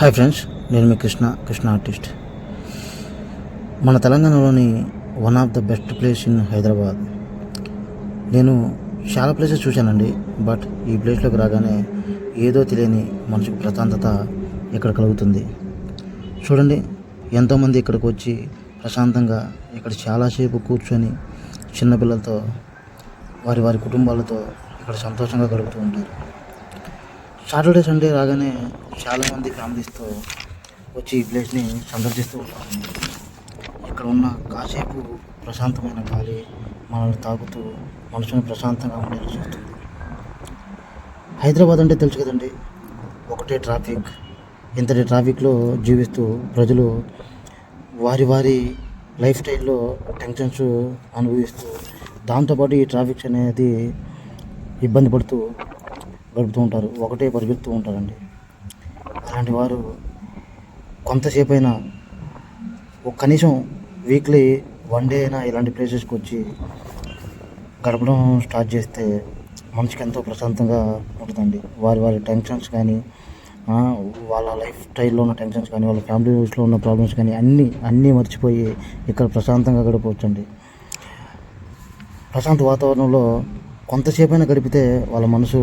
Hi friends నేను మీ Krishna Krishna artist. మన తెలంగాణలోని one of the best place in Hyderabad. నేను చాలా ప్లేసెస్ చూశానండి బట్ ఈ ప్లేస్లోకి రాగానే ఏదో తెలియని మనసుకు ప్రశాంతత ఇక్కడ కలుగుతుంది. చూడండి ఎంతోమంది ఇక్కడికి వచ్చి ప్రశాంతంగా ఇక్కడ చాలాసేపు కూర్చొని చిన్నపిల్లలతో వారి వారి కుటుంబాలతో ఇక్కడ సంతోషంగా గడుపుతూ ఉంటారు. సాటర్డే సండే రాగానే చాలామంది ఫ్యామిలీస్తో వచ్చి ఈ ప్లేస్ని సందర్శిస్తూ ఉంటారు. ఇక్కడ ఉన్న కాసేపు ప్రశాంతమైన గాలి మనల్ని తాకుతూ మనసుని ప్రశాంతంగా ఉండేలా చూస్తుంది. హైదరాబాద్ అంటే తెలుసు కదండి ఒకటే ట్రాఫిక్. ఇంతటి ట్రాఫిక్లో జీవిస్తూ ప్రజలు వారి వారి లైఫ్ స్టైల్లో టెన్షన్స్ అనుభవిస్తూ దాంతోపాటు ఈ ట్రాఫిక్స్ అనేది ఇబ్బంది పడుతూ గడుపుతూ ఉంటారు ఒకటే పరిగెడుతూ ఉంటారండి. అలాంటి వారు కొంతసేపు అయినా ఒక కనీసం వీక్లీ వన్ డే అయినా ఇలాంటి ప్లేసెస్కి వచ్చి గడపడం స్టార్ట్ చేస్తే మనసుకి ఎంతో ప్రశాంతంగా ఉంటుందండి. వారి వారి టెన్షన్స్ కానీ వాళ్ళ లైఫ్ స్టైల్లో ఉన్న టెన్షన్స్ కానీ వాళ్ళ ఫ్యామిలీ లైఫ్లో ఉన్న ప్రాబ్లమ్స్ కానీ అన్నీ అన్నీ మర్చిపోయి ఇక్కడ ప్రశాంతంగా గడపవచ్చండి. ప్రశాంత వాతావరణంలో కొంతసేపైనా గడిపితే వాళ్ళ మనసు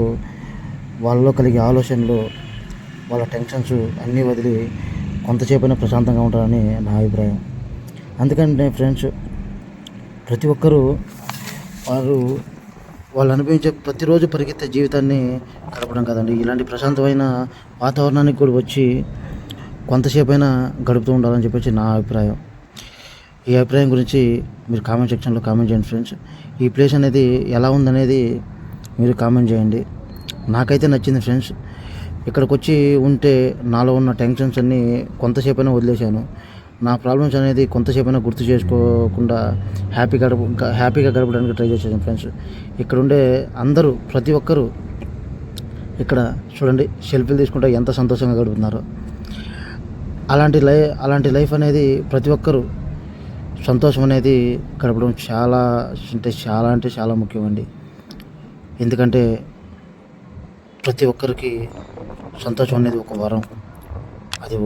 వాళ్ళలో కలిగే ఆలోచనలు వాళ్ళ టెన్షన్స్ అన్నీ వదిలి కొంతసేపైనా ప్రశాంతంగా ఉంటారని నా అభిప్రాయం. అందుకని ఫ్రెండ్స్ ప్రతి ఒక్కరూ వారు వాళ్ళు అనుభవించే ప్రతిరోజు పరిగెత్తే జీవితాన్ని గడపడం కదండి. ఇలాంటి ప్రశాంతమైన వాతావరణానికి కూడా వచ్చి కొంతసేపైనా గడుపుతూ ఉండాలని చెప్పేసి నా అభిప్రాయం. ఈ అభిప్రాయం గురించి మీరు కామెంట్ సెక్షన్లో కామెంట్ చేయండి ఫ్రెండ్స్. ఈ ప్లేస్ అనేది ఎలా ఉందనేది మీరు కామెంట్ చేయండి. నాకైతే నచ్చింది ఫ్రెండ్స్. ఇక్కడికి వచ్చి ఉంటే నాలో ఉన్న టెన్షన్స్ అన్నీ కొంతసేపైనా వదిలేశాను. నా ప్రాబ్లమ్స్ అనేది కొంతసేపైనా గుర్తు చేసుకోకుండా హ్యాపీ గడప హ్యాపీగా గడపడానికి ట్రై చేశాను ఫ్రెండ్స్. ఇక్కడ ఉండే అందరూ ప్రతి ఒక్కరూ ఇక్కడ చూడండి సెల్ఫీలు తీసుకుంటే ఎంత సంతోషంగా గడుపుతున్నారో. అలాంటి లై అలాంటి లైఫ్ అనేది ప్రతి ఒక్కరూ సంతోషం అనేది గడపడం చాలా అంటే చాలా అంటే చాలా ముఖ్యమండి. ఎందుకంటే ప్రతి ఒక్కరికి సంతోషం అనేది ఒక వరం. అది